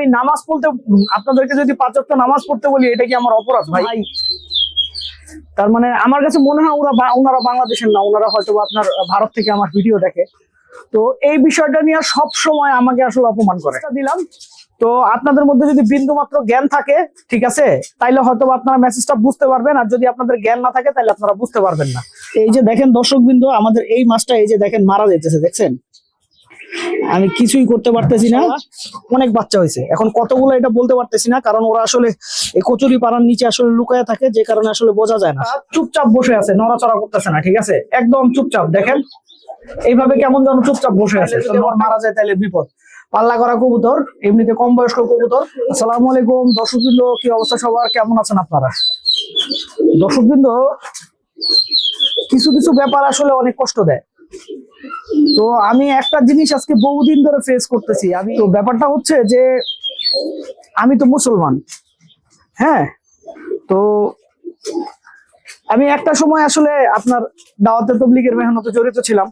আমি নামাজ পড়তে আপনাদেরকে যদি পাঁচ ওয়াক্ত নামাজ পড়তে বলি এটা কি আমার অপরাধ ভাই? তার মানে আমার কাছে মনে হয় ওরা ওনারা বাংলাদেশের না ওনারা হয়তো আপনার ভারত থেকে আমার ভিডিও দেখে। তো এই বিষয়টা নিয়ে সব সময় আমাকে আসলে অপমান করে। দিলাম। তো আপনাদের মধ্যে যদি বিন্দু মাত্র জ্ঞান থাকে ঠিক আছে তাইলে হয়তো আপনারা মেসেজটা বুঝতে পারবেন আর যদি আপনাদের জ্ঞান না থাকে তাহলে আপনারা বুঝতে পারবেন না। এই যে দেখেন দর্শক বিন্দু আমাদের এই মাছটা এই যে দেখেন মারা যাইতেছে দেখছেন? আমি কিছুই করতে পারতেছি না। অনেক বাচ্চা হয়েছে। এখন কতগুলো এটা বলতে পারতেছি না কারণ ওরা আসলে এই কচুরি পাড়ার নিচে আসলে লুকায় থাকে যে কারণে আসলে বোঝা যায় না। চুপচাপ বসে আছে নড়াচড়া করতেছে না ঠিক আছে? একদম চুপচাপ দেখেন। এইভাবে কেমন যেন চুপচাপ বসে আছে মারা যায় তাহলে বিপদ। পাল্লা করা কবুতর এমনিতে কম বয়স্ক কবুতর। আসসালামু আলাইকুম দর্শকবৃন্দ কি অবস্থা সবার? কেমন আছেন আপনারা? দর্শকবৃন্দ কিছু কিছু ব্যাপার আসলে অনেক কষ্ট দেয়। তো আমি একটা জিনিস আজকে বহুদিন ধরে ফেস করতেছি। আমি তো ব্যাপারটা হচ্ছে যে, আমি তো মুসলমান। হ্যাঁ? তো আমি একটা সময় আসলে আপনার দাওয়াতে তবলিগের মেহনতে জড়িত ছিলাম।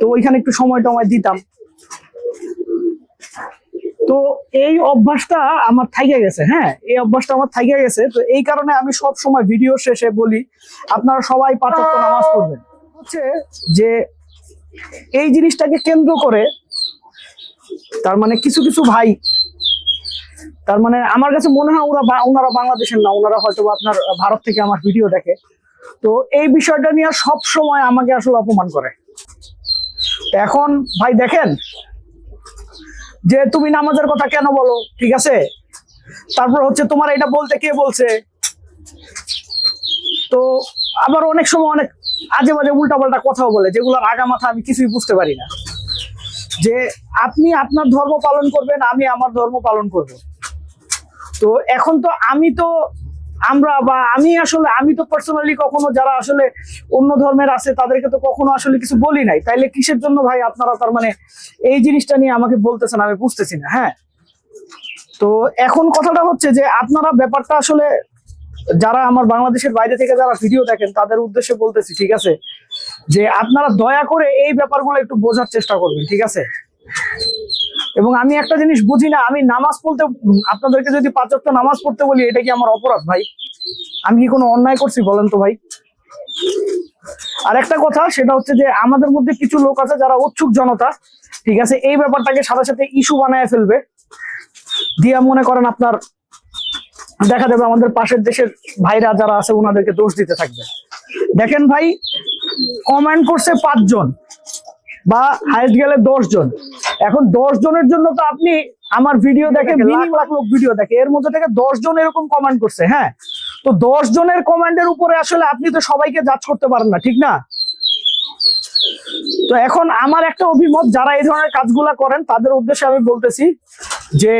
তো ওইখানে একটু সময় টময় দিতাম। তো এই অভ্যাসটা আমার থাইকে গেছে হ্যাঁ? এই অভ্যাসটা আমার থাইকে গেছে। তো এই কারণে আমি সব সময় ভিডিও শেষে বলি, আপনারা সবাই ওয়াক্ত নামাজ পড়বেন। হচ্ছে যে এই জিনিসটাকে কেন্দ্র করে, তার মানে কিছু কিছু ভাই, তার মানে আমার কাছে মনে হয় ওরা ওনারা বাংলাদেশের না, ওনারা হয়তো আপনার ভারত থেকে আমার ভিডিও দেখে। তো এই বিষয়টা নিয়ে সব সময় আমাকে আসলে অপমান করে। এখন, ভাই দেখেন, যে তুমি নামাজের কথা কেন বলো, ঠিক আছে? তারপর হচ্ছে তোমার এটা বলতে কে বলছে? তো আবার অনেক সময় অনেক আজে বাজে উল্টাপাল্টা কথাও বলে, যেগুলোর আগা মাথা আমি কিছুই বুঝতে পারি না। যে আপনি আপনার ধর্ম পালন করবেন, আমি আমার ধর্ম পালন করব। তো এখন তো আমি তো আমরা বা আমি আসলে, আমি তো পার্সোনালি কখনো যারা আসলে অন্য ধর্মের আছে, তাদেরকে তো কখনো আসলে কিছু বলি নাই। তাইলে কিসের জন্য ভাই আপনারা তার মানে এই জিনিসটা নিয়ে আমাকে বলতেছেন, আমি বুঝতেছি না হ্যাঁ? তো এখন কথাটা হচ্ছে যে, আপনারা ব্যাপারটা আসলে যারা আমার বাংলাদেশের বাইরে থেকে যারা ভিডিও দেখেন, তাদের উদ্দেশ্যে বলতেছি, ঠিক আছে? যে আপনারা দয়া করে এই ব্যাপারগুলো একটু বোঝার চেষ্টা করবেন, ঠিক আছে? এবং আমি একটা জিনিস বুঝি না, আমি নামাজ পড়তে, আপনাদেরকে যদি পাঁচ ওয়াক্ত নামাজ পড়তে বলি, এটা কি আমার অপরাধ ভাই? আমি কি কোনো অন্যায় করছি বলেন তো ভাই? আর একটা কথা, সেটা হচ্ছে যে আমাদের মধ্যে কিছু লোক আছে যারা উৎসুক জনতা, ঠিক আছে? এই ব্যাপারটাকে সাথে সাথে ইস্যু বানায় ফেলবে। দিয়া মনে করেন আপনার দেখা যাবে আমাদের পাশের দেশের ভাইরা যারা আছে ওনাদেরকে দোষ দিতে থাকবে। দেখেন ভাই কমেন্ট করছে পাঁচজন বা হাইস্ট গেলে জন এখন দশ জনের জন্য তো আপনি আমার ভিডিও দেখে লাখ লাখ লোক ভিডিও দেখে। এর মধ্যে থেকে দশ জন এরকম কমেন্ট করছে হ্যাঁ? তো দশ জনের কমেন্টের উপরে আসলে আপনি তো সবাইকে জাজ করতে পারেন না ঠিক না? তো এখন আমার একটা অভিমত যারা এই ধরনের কাজগুলা করেন তাদের উদ্দেশ্যে আমি বলতেছি যে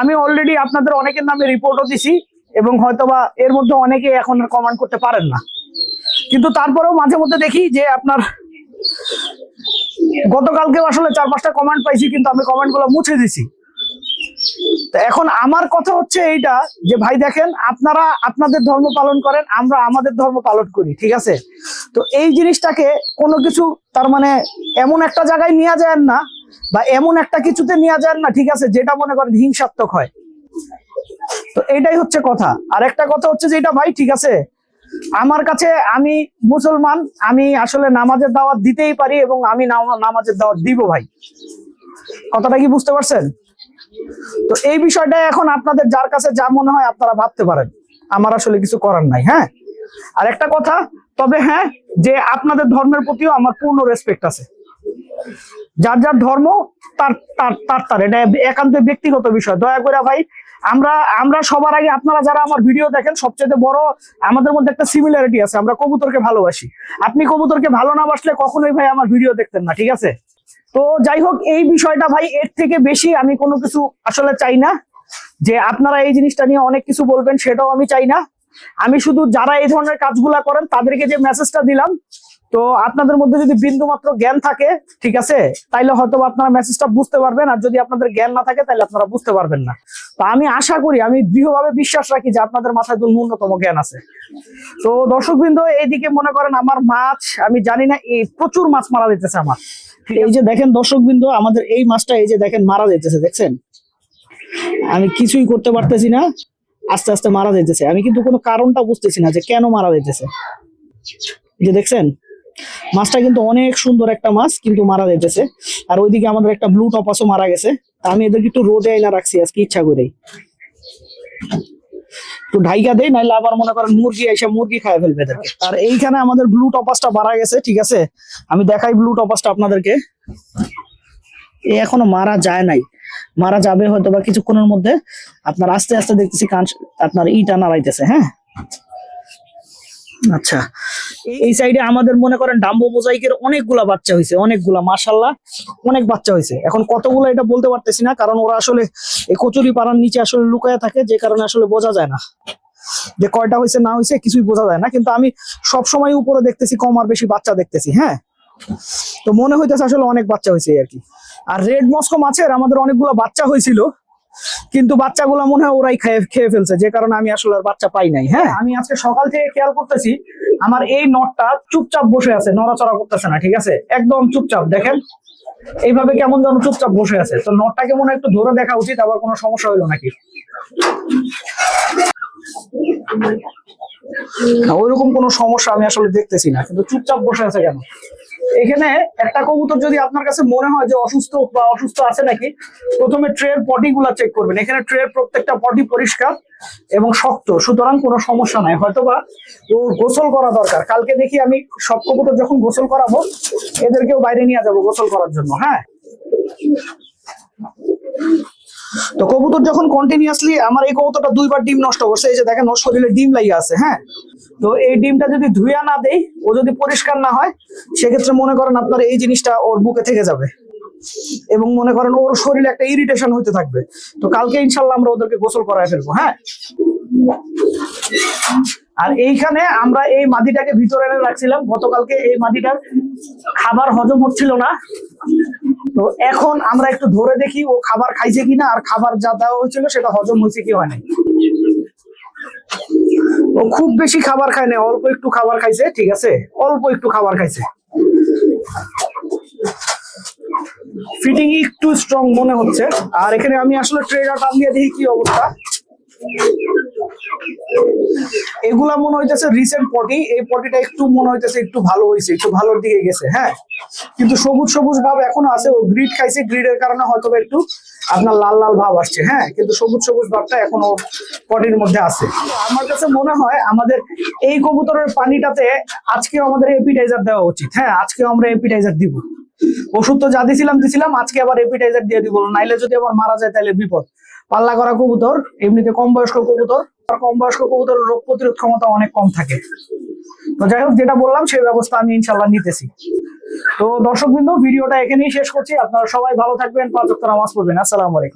আমি অলরেডি আপনাদের অনেকের নামে রিপোর্টও দিছি এবং হয়তোবা এর মধ্যে অনেকে এখন কমান্ড করতে পারেন না। কিন্তু তারপরেও মাঝে মধ্যে দেখি যে আপনার গতকালকেও আসলে চার পাঁচটা কমান্ড পাইছি, কিন্তু আমি কমেন্টগুলো মুছে দিছি। এখন আমার কথা হচ্ছে এইটা যে, ভাই দেখেন, আপনারা আপনাদের ধর্ম পালন করেন, আমরা আমাদের ধর্ম পালন করি, ঠিক আছে? তো এই জিনিসটাকে কোনো কিছু তার মানে এমন একটা জায়গায় নিয়ে যায় না বা এমন একটা কিছুতে নিয়ে যায় না, ঠিক আছে, যেটা মনে করেন হিংসাত্মক হয়। তো এটাই হচ্ছে কথা। আর একটা কথা হচ্ছে যে এটা, ভাই, ঠিক আছে, আমার কাছে আমি মুসলমান, আমি আসলে নামাজের দাওয়াত দিতেই পারি এবং আমি নামাজের দাওয়াত দিব, ভাই। কথাটা কি বুঝতে পারছেন? তো এই বিষয়টা এখন আপনাদের যার কাছে যা মনে হয় আপনারা ভাবতে পারেন। আমার আসলে কিছু করার নাই হ্যাঁ? আর একটা কথা, তবে হ্যাঁ যে আপনাদের ধর্মের প্রতিও আমার পূর্ণ রেসপেক্ট আছে। যার যার ধর্ম, তার তার তার তার। এটা একান্ত ব্যক্তিগত বিষয়। দয়া করে ভাই, আমরা আমরা সবার আগে আপনারা যারা আমার ভিডিও দেখেন, সবচেয়ে বড় আমাদের মধ্যে একটা সিমিলারিটি আছে। আমরা কবুতরকে ভালোবাসি। আপনি কবুতরকে ভালো না বাসলে কখনোই ভাই আমার ভিডিও দেখতেন না, ঠিক আছে? তো যাই হোক, এই বিষয়টা ভাই, এর থেকে বেশি আমি কোনো কিছু আসলে চাই না। যে আপনারা এই জিনিসটা নিয়ে অনেক কিছু বলবেন, সেটাও আমি চাই না। আমি শুধু যারা এই ধরনের কাজগুলা করেন, তাদেরকে যে মেসেজটা দিলাম তো আপনাদের মধ্যে যদি বিন্দু মাত্র জ্ঞান থাকে ঠিক আছে তাইলে হয়তো আপনারা মেসেজটা বুঝতে পারবেন আর যদি আপনাদের জ্ঞান না থাকে তাহলে আপনারা বুঝতে পারবেন না। তো আমি আশা করি আমি দৃঢ়ভাবে বিশ্বাস রাখি যে আপনাদের মাথায় তো ন্যূনতম জ্ঞান আছে। তো দর্শক দর্শকবৃন্দ এইদিকে মনে করেন আমার মাছ আমি জানি না এই প্রচুর মাছ মারা যেতেছে আমার। এই যে দেখেন দর্শক দর্শকবৃন্দ আমাদের এই মাছটা এই যে দেখেন মারা যাইতেছে দেখছেন? আমি কিছুই করতে পারতেছি না আস্তে আস্তে মারা যাইতেছে আমি কিন্তু কোনো কারণটা বুঝতেছি না যে কেন মারা যাইতেছে এই যে দেখছেন? মাছটা কিন্তু অনেক সুন্দর একটা মাছ কিন্তু মারা যাইতেছে। আর ওইদিকে আমাদের একটা ব্লু টপাসও মারা গেছে। আমি এদেরকে একটু রোদে আইনা রাখছি, আজকে ইচ্ছা করেই। মুরগি মুরগি খায় ফেলবে আর এইখানে আমাদের ব্লু টপাসটা মারা গেছে, ঠিক আছে? আমি দেখাই ব্লু টপাসটা আপনাদেরকে। এ এখনও মারা যায় নাই। মারা যাবে হয়তো বা কিছুক্ষণের মধ্যে। আপনার আস্তে আস্তে দেখতেছি কান আপনার ইটা নাড়াইতেছে হ্যাঁ? আচ্ছা। এই- এই সাইডে আমাদের মনে করেন ডাম্বো মোজাইকের অনেকগুলা বাচ্চা হয়েছে অনেকগুলা মাশাল্লাহ অনেক বাচ্চা হয়েছে এখন কতগুলো এটা বলতে পারতেছি না কারণ ওরা আসলে এই কচুরি পাড়ার নিচে আসলে লুকায় থাকে যে কারণে আসলে বোঝা যায় না। যে কয়টা হয়েছে না হয়েছে কিছুই বোঝা যায় না। কিন্তু আমি সব সময় উপরে দেখতেছি কম আর বেশি বাচ্চা দেখতেছি হ্যাঁ? তো মনে হইতেছে আসলে অনেক বাচ্চা হয়েছে আর কি। আর রেড মস্কো মাছের আমাদের অনেকগুলো বাচ্চা হয়েছিল কিন্তু বাচ্চাগুলো মনে হয় ওরাই খেয়ে খেয়ে ফেলছে, যে কারণে আমি আসলে আর বাচ্চা পাই নাই হ্যাঁ? আমি আজকে সকাল থেকে খেয়াল করতেছি, আমার এই নটটা চুপচাপ বসে আছে, নড়াচড়া করতেছে না, ঠিক আছে? একদম চুপচাপ, দেখেন? এইভাবে কেমন যেন চুপচাপ বসে আছে। তো নটটাকে মনে একটু ধরে দেখা উচিত, আবার কোনো সমস্যা হইল নাকি? ওইরকম কোনো সমস্যা আমি আসলে দেখতেছি না, কিন্তু চুপচাপ বসে আছে কেন? এখানে একটা কবুতর যদি আপনার কাছে মনে হয় যে অসুস্থ বা অসুস্থ আছে নাকি, প্রথমে ট্রের পটি গুলা চেক করবেন। এখানে ট্রের প্রত্যেকটা পটি পরিষ্কার এবং শক্ত, সুতরাং কোনো সমস্যা নাই। হয়তোবা ও গোসল করা দরকার। কালকে দেখি আমি সব কবুতর যখন গোসল করাবো, এদেরকেও বাইরে নিয়ে যাব গোসল করার জন্য হ্যাঁ? তো কবুতর যখন কন্টিনিউয়াসলি আমার এই কবুতরটা দুইবার ডিম নষ্ট করছে। এই যে দেখেন, ওর শরীরে ডিম লাগিয়ে আছে হ্যাঁ? তো এই ডিমটা যদি ধুইয়া না দেই, ও যদি পরিষ্কার না হয়, সেক্ষেত্রে মনে করেন আপনার এই জিনিসটা ওর বুকে থেকে যাবে। এবং মনে করেন ওর শরীরে একটা ইরিটেশন হতে থাকবে। তো কালকে ইনশাল্লাহ আমরা ওদেরকে গোসল করায় ফেলব হ্যাঁ? আর এইখানে আমরা এই মাদিটাকে ভিতরে এনে রাখছিলাম। গতকালকে এই মাদিটার খাবার হজম হচ্ছিল না। তো এখন আমরা একটু ধরে দেখি ও খাবার খাইছে কিনা, আর খাবার যা দেওয়া হয়েছিল সেটা হজম হয়েছে কি হয় নাই। ও খুব বেশি খাবার খায় না, অল্প একটু খাবার খাইছে, ঠিক আছে? অল্প একটু খাবার খাইছে। ফিটিং একটু স্ট্রং মনে হচ্ছে। আর এখানে আমি আসলে ট্রেডার টান দিয়ে দেখি কি অবস্থা। এগুলা মনে হইতেছে রিসেন্ট পটি এই পটিটা একটু মনে হইতেছে একটু ভালো হয়েছে একটু ভালোর দিকে গেছে হ্যাঁ? কিন্তু সবুজ সবুজ ভাব এখনও আছে, ও গ্রিড খাইছে গ্রিডের কারণে হয়তো একটু আপনার লাল লাল ভাব আসছে হ্যাঁ? কিন্তু সবুজ সবুজ ভাবটা এখনও পটির মধ্যে আছে। আমার কাছে মনে হয় আমাদের এই কবুতরের পানিটাতে আজকেও আমাদের এপিটাইজার দেওয়া উচিত হ্যাঁ? আজকেও আমরা এপিটাইজার দিব। ওষুধ তো যা দিছিলাম দিছিলাম, আজকে আবার এপিটাইজার দিয়ে দিব। নাইলে যদি আবার মারা যায় তাহলে বিপদ। পাল্লা করা কবুতর, এমনিতে কম বয়স্ক কবুতর কম বয়স্ক কবুতরের রোগ প্রতিরোধ ক্ষমতা অনেক কম থাকে। তো যাই হোক, যেটা বললাম সেই ব্যবস্থা আমি ইনশাল্লাহ নিতেছি। তো দর্শক ভিডিওটা এখানেই শেষ করছি। আপনারা সবাই ভালো থাকবেন। পাঁচ নামাজ পড়বেন। আসসালামু আলাইকুম।